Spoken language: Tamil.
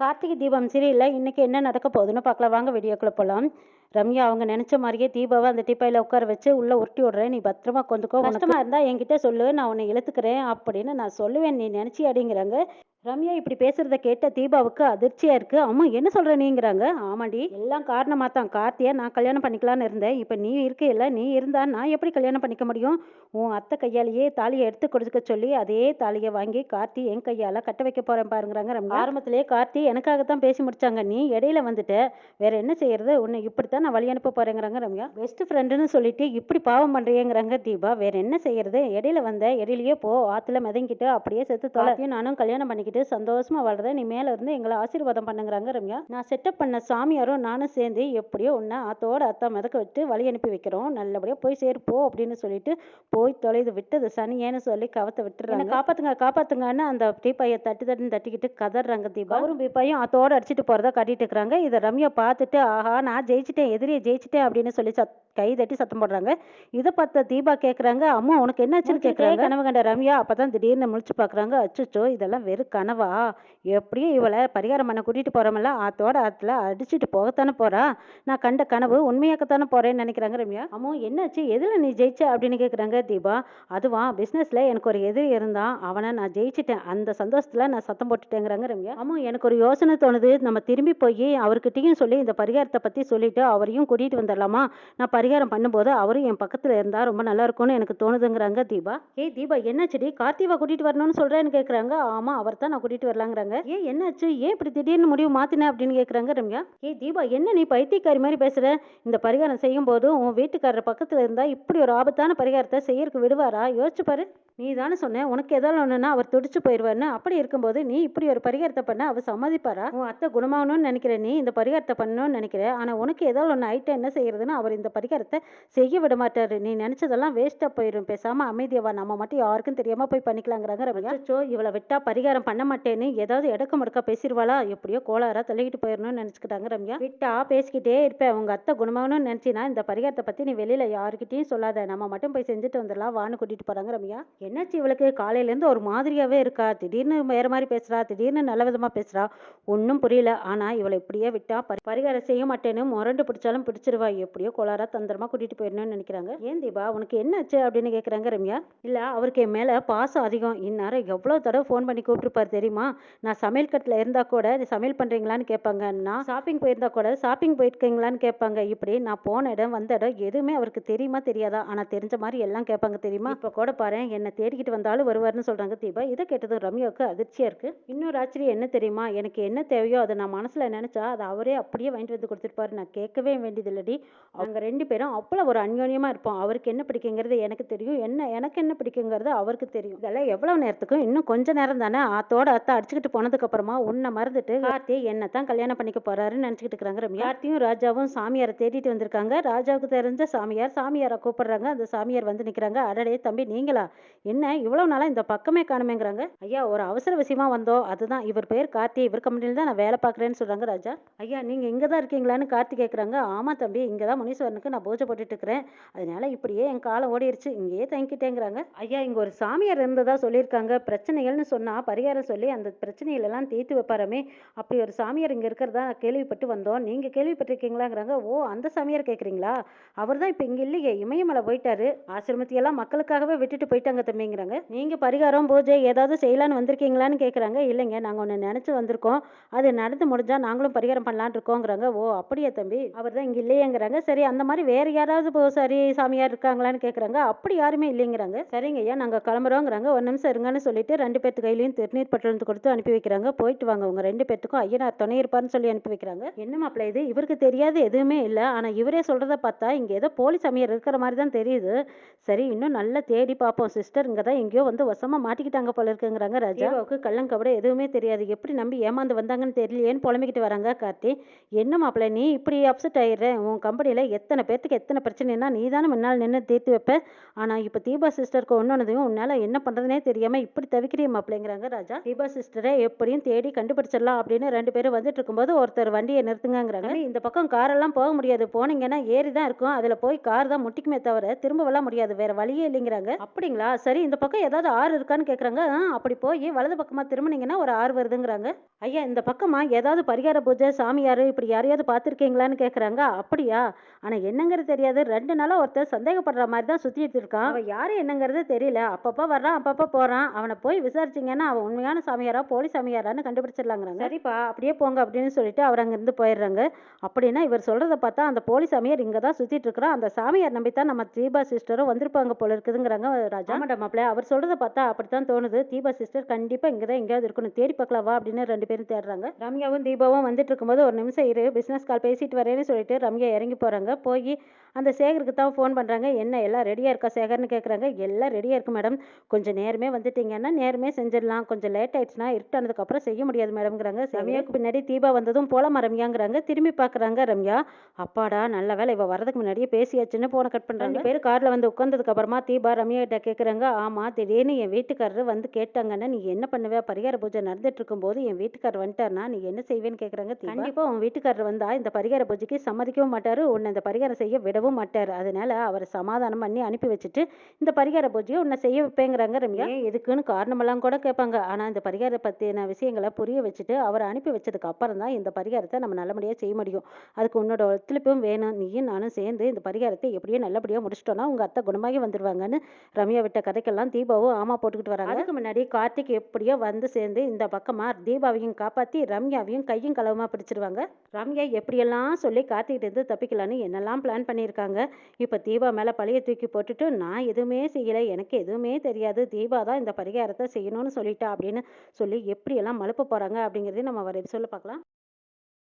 கார்த்திகை தீபம் சீரியலில் இன்றைக்கி என்ன நடக்க போகுதுன்னு பார்க்கலாம். வாங்க வீடியோக்குள்ளே போகலாம் ரம்யா அவங்க நினச்ச மாதிரியே தீபாவை அந்த டீப்பாயில் உட்கார வச்சு உள்ளே உருட்டி விடுறேன். நீ பத்திரமா கொஞ்சக்கோ கஷ்டமாக இருந்தால் என்கிட்ட சொல்லு. நான் உன்னை இழுத்துக்கிறேன் அப்படின்னு நான் சொல்லுவேன். நீ நினச்சி அடிங்கிறாங்க ரம்யா இப்படி பேசுறத கேட்ட தீபாவுக்கு அதிர்ச்சியா இருக்கு. அம்மா என்ன சொல்ற நீங்கிறாங்க? ஆமாண்டி எல்லாம் காரணமா தான் கார்த்தியை நான் கல்யாணம் பண்ணிக்கலாம்னு இருந்தேன். இப்போ நீ இருக்கையில நீ இருந்தா நான் எப்படி கல்யாணம் பண்ணிக்க முடியும்? உன் அத்தை கையாலேயே தாலியை எடுத்து கொடுக்க சொல்லி அதே தாலியை வாங்கி கார்த்தி என் கையால கட்ட வைக்க போறேன் பாருங்கிறாங்க ரம்யா. ஆரம்பத்திலே கார்த்தி எனக்காகத்தான் பேசி முடிச்சாங்க. நீ இடையில வந்துட்ட. வேற என்ன செய்யறது? உன்னை இப்படித்தான் நான் வழி அனுப்ப போறேங்கிறாங்க ரம்யா. பெஸ்ட் ஃப்ரெண்டுன்னு சொல்லிட்டு இப்படி பாவம் பண்றீங்கிறாங்க தீபா. வேற என்ன செய்யறது? இடையில வந்த இடையிலயே போ. ஆத்துல மிதங்கிட்டு அப்படியே செத்து தொலைத்தையும் நானும் கல்யாணம் பண்ணிக்கிட்டு சந்தோஷமா வாழ்றேன் நீ மேல இருந்து எங்களை ஆசீர்வாதம் பண்ணுங்கிறாங்க ரம்யா. நான் செட்டப் பண்ண சாமியாரும் நானும் சேர்ந்து எப்படியோ உன்னை அத்தோட அத்தா மிதக்க விட்டு வழி அனுப்பி வைக்கிறோம். நல்லபடியா போய் சேரு போ அப்படின்னு சொல்லிட்டு போய் தொலைது விட்டது சனியேன்னு சொல்லி கவத்தை விட்டுறாங்க. காப்பாத்துங்க காப்பாத்துங்கன்னு அந்த தீப்பாயை தட்டி தட்டி தட்டிக்கிட்டு கதறாங்க தீபா. அவரும் பீப்பாயும் அத்தோட அடிச்சிட்டு போறதா காட்டிட்டு இருக்கிறாங்க. இதை ரம்யா பார்த்துட்டு ஆஹா நான் ஜெயிச்சிட்டேன் எதிரியை ஜெயிச்சிட்டேன் அப்படின்னு சொல்லி சத் கை தட்டி சத்தம் போடுறாங்க. இதை பார்த்த தீபா கேட்குறாங்க அம்மா உனக்கு என்னாச்சுன்னு கேட்குறாங்க கனவு கண்ட ரம்யா அப்பதான் திடீர்னு முழிச்சு பார்க்குறாங்க அச்சோ இதெல்லாம் வெறும் கனவா? எப்படியும் இவளை பரிகாரம் பண்ண கூட்டிட்டு போறோமல்ல ஆத்தோட ஆத்துல அடிச்சிட்டு போகத்தானே போறா? நான் கண்ட கனவு உண்மையாக்கத்தானே போறேன்னு நினைக்கிறாங்க ரம்யா. அம்மா என்னாச்சு? எதுல நீ ஜெயிச்ச? அப்படின்னு கேட்குறாங்க தீபா. அதுவா பிஸ்னஸ்ல எனக்கு ஒரு எதிரி இருந்தான். அவனை நான் ஜெயிச்சிட்டேன். அந்த சந்தோஷத்துல நான் சத்தம் போட்டுட்டேங்கிறாங்க ரம்யா. அம்மா எனக்கு ஒரு யோசனை தோணுது. நம்ம திரும்பி போய் அவர்கிட்டயும் சொல்லி இந்த பரிகாரத்தை பத்தி சொல்லிட்டு அவரையும் கூட்டிட்டு வந்துடலாமா நான் பரிகாரம் பண்ணும்போது அவரும் என் பக்கத்தில் இருந்தால் ரொம்ப நல்லா இருக்கும்னு எனக்கு தோணுதுங்கிறாங்க தீபா. ஏய் தீபா என்னாச்சுடி? கார்த்திவா கூட்டிட்டு வரணும்னு சொல்கிறேன்னு கேட்குறாங்க ஆமாம் அவர் தான் நான் கூட்டிட்டு வரலாங்கிறாங்க. ஏ என்னாச்சு? ஏன் இப்படி திடீர்னு முடிவு மாற்றினேன் அப்படின்னு கேட்குறாங்க ரம்யா. ஏய் தீபா என்ன நீ பைத்தியக்காரி மாதிரி பேசுகிற இந்த பரிகாரம் செய்யும் போது உன் வீட்டுக்காரர் பக்கத்தில் இருந்தால் இப்படி ஒரு ஆபத்தான பரிகாரத்தை செய்யறதுக்கு விடுவாரா? யோசிச்சு பாரு. நீ தானே சொன்ன உனக்கு ஏதாவது ஒன்றுனா அவர் துடிச்சு போயிடுவார்னு அப்படி இருக்கும்போது நீ இப்படி ஒரு பரிகாரத்தை பண்ண அவர் சம்மதிப்பாரா? உன் அத்தை குணமாகணும்னு நினைக்கிற நீ இந்த பரிகாரத்தை பண்ணணும்னு நினைக்கிற. ஆனால் உனக்கு ஏதாவது ஒன்று ஐட்டம் என்ன செய்யறதுன்னு அவர் இந்த பரிகாரம் பரிகாரத்தை செய்ய விட மாட்டாரு. நீ நினைச்சதெல்லாம் வேஸ்ட்டாக போயிடும் பேசாம அமைதியவா நம்ம மட்டும் யாருக்கும் தெரியாம போய் பண்ணிக்கலாங்கிறாங்க ரம்யா அச்சோ இவளை விட்டா பரிகாரம் பண்ண மாட்டேன்னு ஏதாவது இடக்க முடக்க பேசிடுவாளா எப்படியோ கோளாரா தள்ளிக்கிட்டு போயிடணும்னு நினைச்சுக்கிட்டாங்க ரம்யா விட்டா பேசிக்கிட்டே இருப்பேன் உங்க அத்தை குணமாகணும்னு நினைச்சினா இந்த பரிகாரத்தை பத்தி நீ வெளியில யாருக்கிட்டையும் சொல்லாத. நம்ம மட்டும் போய் செஞ்சுட்டு வந்துடலாம். வான்னு கூட்டிட்டு போறாங்க ரம்யா என்னாச்சு இவளுக்கு? காலையில இருந்து ஒரு மாதிரியாவே இருக்கா? திடீர்னு வேற மாதிரி பேசுறா. திடீர்னு நல்ல விதமா பேசுறா. ஒன்றும் புரியல. ஆனா இவளை இப்படியே விட்டா பரிகாரம் செய்ய மாட்டேன்னு முரண்டு பிடிச்சாலும் பிடிச்சிருவா. எப்படியோ கோளாரா தந்திரமா கூட்டிட்டு போயிடணும்னு நினைக்கிறாங்க. ஏன் தீபா உனக்கு என்ன ஆச்சு? அப்படின்னு கேக்குறாங்க ரம்யா. இல்ல அவருக்கு என் மேல பாசம் அதிகம். இந்நேரம் எவ்வளவு தடவை ஃபோன் பண்ணி கூப்பிட்டுருப்பாரு தெரியுமா? நான் சமையல் கட்டில் இருந்தா கூட சமையல் பண்றீங்களான்னு கேட்பாங்க. நான் ஷாப்பிங் போயிருந்தா கூட ஷாப்பிங் போயிருக்கீங்களான்னு கேட்பாங்க. இப்படி நான் போன இடம் வந்த இடம் எதுவுமே அவருக்கு தெரியுமா தெரியாதா? ஆனா தெரிஞ்ச மாதிரி எல்லாம் கேட்பாங்க தெரியுமா? இப்ப கூட பாரு என்னை தேடிக்கிட்டு வந்தாலும் வருவார்னு சொல்றாங்க தீபா. இதை கேட்டதும் ரம்யாவுக்கு அதிர்ச்சியா இருக்கு. இன்னொரு ஆச்சரியம் என்ன தெரியுமா? எனக்கு என்ன தேவையோ அதை நான் மனசுல நினைச்சா அதை அவரே அப்படியே வாங்கிட்டு வந்து கொடுத்துருப்பாரு. நான் கேட்கவே வேண்டியது இல்லடி அவங்க ரெண்டு பேரும் அவ்வளோ ஒரு அந்யோன்யமா இருப்போம். அவருக்கு என்ன பிடிக்குங்கிறது எனக்கு தெரியும். என்ன எனக்கு என்ன பிடிக்குங்கிறது அவருக்கு தெரியும். இதெல்லாம் எவ்வளவு நேரத்துக்கும்? இன்னும் கொஞ்ச நேரம் தானே? ஆத்தோட அத்தை அடிச்சுக்கிட்டு போனதுக்கு அப்புறமா உன்னை மறந்துட்டு கார்த்தி என்ன தான் கல்யாணம் பண்ணிக்க போறாருன்னு நினச்சிக்கிட்டு இருக்கிறாங்க ரம்யா. கார்த்தியும் ராஜாவும் சாமியாரை தேடிட்டு வந்திருக்காங்க. ராஜாவுக்கு தெரிஞ்ச சாமியார் சாமியாரை கூப்பிடுறாங்க. அந்த சாமியார் வந்து நிற்கிறாங்க அடடே தம்பி நீங்களா? என்ன இவ்வளவு நாளா இந்த பக்கமே காணுமேங்கிறாங்க? ஐயா ஒரு அவசர விஷயமா வந்தோம் அதுதான். இவர் பேர் கார்த்தி. இவர் கம்பெனியில் தான் நான் வேலை பார்க்குறேன்னு சொல்றாங்க ராஜா. ஐயா நீங்க இங்கே தான் இருக்கீங்களான்னு கார்த்தி கேட்குறாங்க ஆமா தம்பி இங்கே தான் முனீஸ்வரனுக்கு நான் நான் பூஜை போட்டுட்டு இருக்கிறேன். அதனால இப்படியே என் காலம் ஓடிடுச்சு இங்கேயே தங்கிட்டேங்கிறாங்க ஐயா இங்கே ஒரு சாமியார் இருந்ததா சொல்லியிருக்காங்க. பிரச்சனைகள்னு சொன்னால் பரிகாரம் சொல்லி அந்த பிரச்சனைகளெல்லாம் தீர்த்து வைப்பாரமே. அப்படி ஒரு சாமியார் இங்கே இருக்கிறதா நான் கேள்விப்பட்டு வந்தோம். நீங்கள் கேள்விப்பட்டிருக்கீங்களாங்கிறாங்க. ஓ அந்த சாமியார் கேட்குறீங்களா அவர் தான் இப்போ இங்கே இல்லையே. இமயமலை போயிட்டாரு. ஆசிரமத்தையெல்லாம் மக்களுக்காகவே விட்டுட்டு போயிட்டாங்க தம்பிங்கிறாங்க. நீங்கள் பரிகாரம் பூஜை ஏதாவது செய்யலான்னு வந்திருக்கீங்களான்னு கேட்குறாங்க இல்லைங்க நாங்கள் ஒன்று நினச்சி வந்திருக்கோம். அது நடந்து முடிஞ்சால் நாங்களும் பரிகாரம் பண்ணலான்னு இருக்கோங்கிறாங்க. ஓ அப்படியா தம்பி? அவர் தான் இங்கே இல்லையேங்கிறாங்க. சரி அந்த மாதிரி வேறு யாராவது பூசாரி சாமியார் இருக்காங்களான்னு கேட்குறாங்க அப்படி யாருமே இல்லைங்கிறாங்க. சரிங்க ஐயா நாங்கள் கிளம்புறோங்கிறாங்க. ஒரு நிமிஷம் இருங்கன்னு சொல்லிட்டு ரெண்டு பேர்த்து கையிலையும் திருநீர் பட்டணத்து கொடுத்து அனுப்பி வைக்கிறாங்க. போயிட்டு வாங்க உங்க ரெண்டு பேர்த்துக்கும் ஐயனார் துணை இருப்பார்னு சொல்லி அனுப்பி வைக்கிறாங்க. என்ன மாப்பிள்ள இது? இவருக்கு தெரியாது எதுவுமே இல்லை. ஆனால் இவரே சொல்கிறத பார்த்தா இங்கே ஏதோ போலி சாமியார் இருக்கிற மாதிரி தான் தெரியுது. சரி இன்னும் நல்லா தேடி பார்ப்போம். சிஸ்டர் இங்கே தான் எங்கேயோ வந்து வசமாக மாட்டிக்கிட்டாங்க போல இருக்குங்கிறாங்க ராஜாவுக்கு கள்ளங்கபட எதுவுமே தெரியாது. எப்படி நம்பி ஏமாந்து வந்தாங்கன்னு தெரியலையேன்னு புலம்பிக்கிட்டு வராங்க கார்த்தி. என்ன மாப்பிள்ள நீ இப்படி அப்செட் ஆயிடுற? உன் கம்பெனியில் எத்தனை பேர் பேர்த்துக்கு எத்தனை பிரச்சனைனா நீ தானே முன்னால் நின்று தீர்த்து வைப்ப. ஆனால் இப்போ தீபா சிஸ்டருக்கு ஒன்றுனதையும் உன்னால் என்ன பண்ணுறதுனே தெரியாமல் இப்படி தவிக்கிறிய மாப்பிள்ளைங்கிறாங்க ராஜா. தீபா சிஸ்டரை எப்படியும் தேடி கண்டுபிடிச்சிடலாம் அப்படின்னு ரெண்டு பேரும் வந்துட்டு இருக்கும்போது ஒருத்தர் வண்டியை நிறுத்துங்கிறாங்க இந்த பக்கம் காரெல்லாம் போக முடியாது. போனீங்கன்னா ஏறி தான் இருக்கும். அதில் போய் கார் தான் முட்டிக்குமே தவிர திரும்ப வரலாம் முடியாது. வேற வழியே இல்லைங்கிறாங்க. அப்படிங்களா? சரி இந்த பக்கம் ஏதாவது ஆறு இருக்கான்னு கேட்குறாங்க அப்படி போய் வலது பக்கமாக திரும்பினீங்கன்னா ஒரு ஆறு வருதுங்கிறாங்க. ஐயா இந்த பக்கமா ஏதாவது பரிகார பூஜை சாமியார் இப்படி யாரையாவது பார்த்துருக்கீங்களான்னு கேட்குறாங்க அப்படியா? ஆனால் என்னங்கிறது தெரியாது. ரெண்டு நாளாக ஒருத்தர் சந்தேகப்படுற மாதிரி தான் சுற்றிட்டு இருக்கான் அவன் யார் என்னங்கிறது தெரியல. அப்பப்போ வர்றான் அப்பப்போ போகிறான் அவனை போய் விசாரிச்சிங்கன்னா அவன் உண்மையான சாமியாரா போலி சாமியாரான்னு கண்டுபிடிச்சிடலாங்கிறாங்க. சரிப்பா அப்படியே போங்க அப்படின்னு சொல்லிட்டு அவர் அங்கேருந்து போயிடுறாங்க. அப்படின்னா இவர் சொல்கிறத பார்த்தா அந்த போலி சாமியார் இங்கே தான் சுற்றிட்டு இருக்கிறோம் அந்த சாமியார் நம்பி தான் நம்ம தீபா சிஸ்டரும் வந்திருப்பாங்க போல இருக்குதுங்கிறாங்க ராஜா. மேடம் மாப்பிள்ள. அவர் சொல்கிறத பார்த்தா அப்படி தான் தோணுது. தீபா சிஸ்டர் கண்டிப்பாக இங்கே தான் எங்கேயாவது இருக்கணும். தேடி பார்க்கலாம் வா அப்படின்னு ரெண்டு பேரும் தேடுறாங்க. ரம்யாவும் தீபாவும் வந்துட்டு இருக்கும்போது ஒரு நிமிஷம் இரு பிஸ்னஸ் கால் பேசிட்டு வரேன்னு சொல்லிட்டு ரம்யா இறங்கி போகிறாங்க போய் அந்த சேகருக்கு தான் ஃபோன் பண்ணுறாங்க என்ன எல்லாம் ரெடியாக இருக்கா சேகர்னு கேட்குறாங்க எல்லாம் ரெடியாக இருக்கு மேடம் கொஞ்சம் நேரமே வந்துட்டீங்கன்னா நேரமே செஞ்சிடலாம். கொஞ்சம் லேட் ஆயிடுச்சுன்னா இருட்டானதுக்கப்புறம் செய்ய முடியாது மேடம்ங்கிறாங்க ரம்யாவுக்கு பின்னாடி தீபா வந்ததும் போலாமா ரம்யாங்கிறாங்க திரும்பி பார்க்குறாங்க ரம்யா. அப்பாடா நல்ல வேலை இவ வரதுக்கு முன்னாடியே பேசியாச்சுன்னு போனை கட் பண்ணுறாங்க பேர் காரில் வந்து உட்காந்ததுக்கு அப்புறமா தீபா ரம்யா கிட்ட கேட்குறாங்க ஆமாம் திடீர்னு என் வீட்டுக்காரர் வந்து கேட்டாங்கன்னா நீ என்ன பண்ணுவ? பரிகார பூஜை நடந்துட்டு இருக்கும்போது என் வீட்டுக்காரர் வந்துட்டார்னா நீ என்ன செய்வேன்னு கேட்குறாங்க கண்டிப்பாக உன் வீட்டுக்காரர் வந்தா இந்த பரிகார பூஜைக்கு சம்மதிக்கவும் மாட்டாரு. உன்னை இந்த பரிகாரம் செய்ய விடவும் மாட்டார். அதனால அவர் சமாதானம் பண்ணி அனுப்பி வச்சுட்டு இந்த பரிகார பூஜையை உன்னை செய்ய வைப்பேங்கிறாங்க ரம்யா. எதுக்குன்னு காரணமெல்லாம் கூட கேட்பாங்க. ஆனால் இந்த பரிகார பற்றின விஷயங்களை புரிய வச்சுட்டு அவரை அனுப்பி வச்சதுக்கு அப்புறம் தான் இந்த பரிகாரத்தை நம்ம நல்லபடியாக செய்ய முடியும். அதுக்கு உன்னோட ஒத்துழைப்பும் வேணும். நீயும் நானும் சேர்ந்து இந்த பரிகாரத்தை எப்படியோ நல்லபடியாக முடிச்சிட்டோன்னா உங்கள் அத்தை குணமாகி வந்துடுவாங்கன்னு ரம்யா விட்ட கதைக்கெல்லாம் தீபாவும் ஆமா போட்டுக்கிட்டு வராங்க. அதுக்கு முன்னாடி கார்த்திக் எப்படியோ வந்து சேர்ந்து இந்த பக்கமாக தீபாவையும் காப்பாற்றி ரம்யாவையும் கையும் களவுமா பிடிச்சிருவாங்க. ரம்யா எப்படியெல்லாம் சொல்லி கார்த்திகிட்ட இருந்து தப்பிக்கலான்னு என்னெல்லாம் பிளான் பண்ணியிருக்காங்க. இப்போ தீபா மேலே பழைய தூக்கி போட்டுட்டு நான் எதுவுமே செய்யலை எனக்கு எதுவுமே தெரியாது. தீபா தான் இந்த பரிகாரத்தை செய்யணும்னு சொல்லிட்டா அப்படின்னு சொல்லி எப்படியெல்லாம் மழுப்ப போகிறாங்க அப்படிங்கிறதையும் நம்ம வர சொல்ல பார்க்கலாம்.